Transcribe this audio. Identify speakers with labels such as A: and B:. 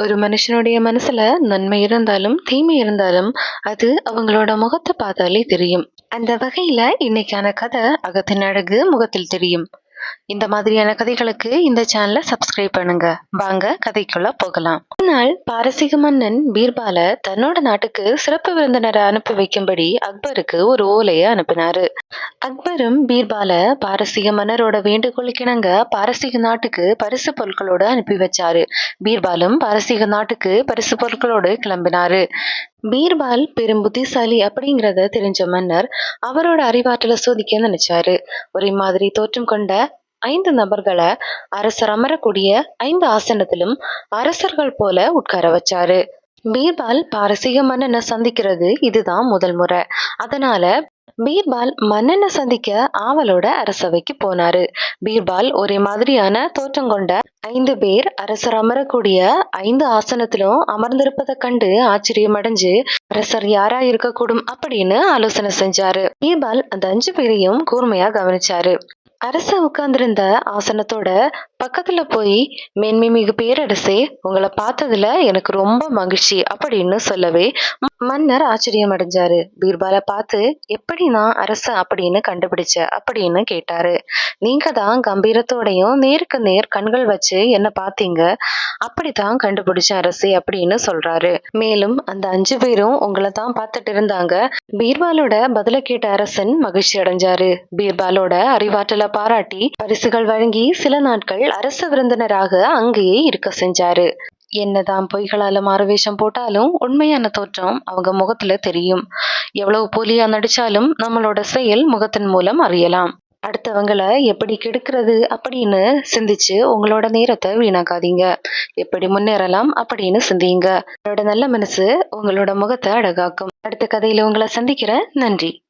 A: ஒரு மனுஷனுடைய மனசுல நன்மை இருந்தாலும் தீமை இருந்தாலும் அது அவங்களோட முகத்தை பார்த்தாலே தெரியும். அந்த வகையில இன்னைக்கான கதை அகத்தின் அழகு முகத்தில் தெரியும். இந்த மாதிரியான கதைகளுக்கு இந்த சேனலை சப்ஸ்கிரைப் பண்ணுங்க. வாங்க கதைக்குள்ள போகலாம். ஒரு பாரசீக மன்னன் பீர்பால தன்னோட நாட்டுக்கு சிறப்பு விருந்தினரை அனுப்பி வைக்கும்படி அக்பருக்கு ஒரு ஓலையை அனுப்பினாரு. அக்பரும் பீர்பால பாரசீக மன்னரோட வேண்டுகோளுக்கிணங்க பாரசீக நாட்டுக்கு பரிசு பொருட்களோடு அனுப்பி வச்சாரு. பீர்பாலும் பாரசீக நாட்டுக்கு பரிசு பொருட்களோடு கிளம்பினாரு. பீர்பால் பெரும் புத்திசாலி அப்படிங்கிறத தெரிஞ்ச மன்னர் அவரோட அறிவாற்றலை சோதிக்க நினைச்சாரு. ஒரே மாதிரி தோற்றம் கொண்ட ஐந்து நபர்களை அரசர் அமரக்கூடிய ஐந்து ஆசனத்திலும் அரசர்கள் போல உட்கார வச்சாரு. பீர்பால் பாரசீக மன்னனை சந்திக்கிறது இதுதான் முதல் முறை. அதனால பீர்பால் மன்னனை சந்திக்க ஆவலோட அரசவைக்கு போனாரு. பீர்பால் ஒரே மாதிரியான தோற்றம் கொண்ட ஐந்து பேர் அரசர் அமரக்கூடிய ஐந்து ஆசனத்திலும் அமர்ந்திருப்பதை கண்டு ஆச்சரியம் அடைஞ்சு அரசர் யாரா இருக்கக்கூடும்? அப்படின்னு ஆலோசனை செஞ்சாரு. பீர்பால் அந்த அஞ்சு பேரையும் கூர்மையா கவனிச்சாரு. அரச உட்கார்ந்திருந்த ஆசனத்தோட பக்கத்துல போய் மேன்மை மிகு பேரரசே உங்களை பார்த்ததுல எனக்கு ரொம்ப மகிழ்ச்சி அப்படின்னு சொல்லவே மன்னர் ஆச்சரியம் அடைஞ்சாரு. பீர்பாலை பார்த்து எப்படி நான் அரச அப்படின்னு கண்டுபிடிச்ச? அப்படின்னு கேட்டாரு. நீங்க தான் கம்பீரத்தோடையும் நேருக்கு நேர் கண்கள் வச்சு என்ன பார்த்தீங்க. அப்படித்தான் கண்டுபிடிச்ச அரசே அப்படின்னு சொல்றாரு. மேலும் அந்த அஞ்சு பேரும் உங்களை தான் பார்த்துட்டு இருந்தாங்க. பீர்பாலோட பதில கேட்ட அரசன் மகிழ்ச்சி அடைஞ்சாரு. பீர்பாலோட அறிவாற்றலை பாராட்டி பரிசுகள் வழங்கி சில நாட்கள் அரச விருந்தினராக அங்கேயே இருக்க செஞ்சாரு. என்னதான் பொய்களால மாறுவேஷம் போட்டாலும் உண்மையான தோற்றம் அவங்க முகத்துல தெரியும். எவ்வளவு போலியா நடிச்சாலும் நம்மளோட செயல் முகத்தின் மூலம் அறியலாம். அடுத்தவங்களை எப்படி கெடுக்கிறது அப்படின்னு சிந்திச்சு உங்களோட நேரத்தை வீணாக்காதீங்க. எப்படி முன்னேறலாம் அப்படின்னு சிந்தியுங்க. உங்களோட நல்ல மனசு உங்களோட முகத்தை அழகாக்கும். அடுத்த கதையில உங்களை சந்திக்கிறேன். நன்றி.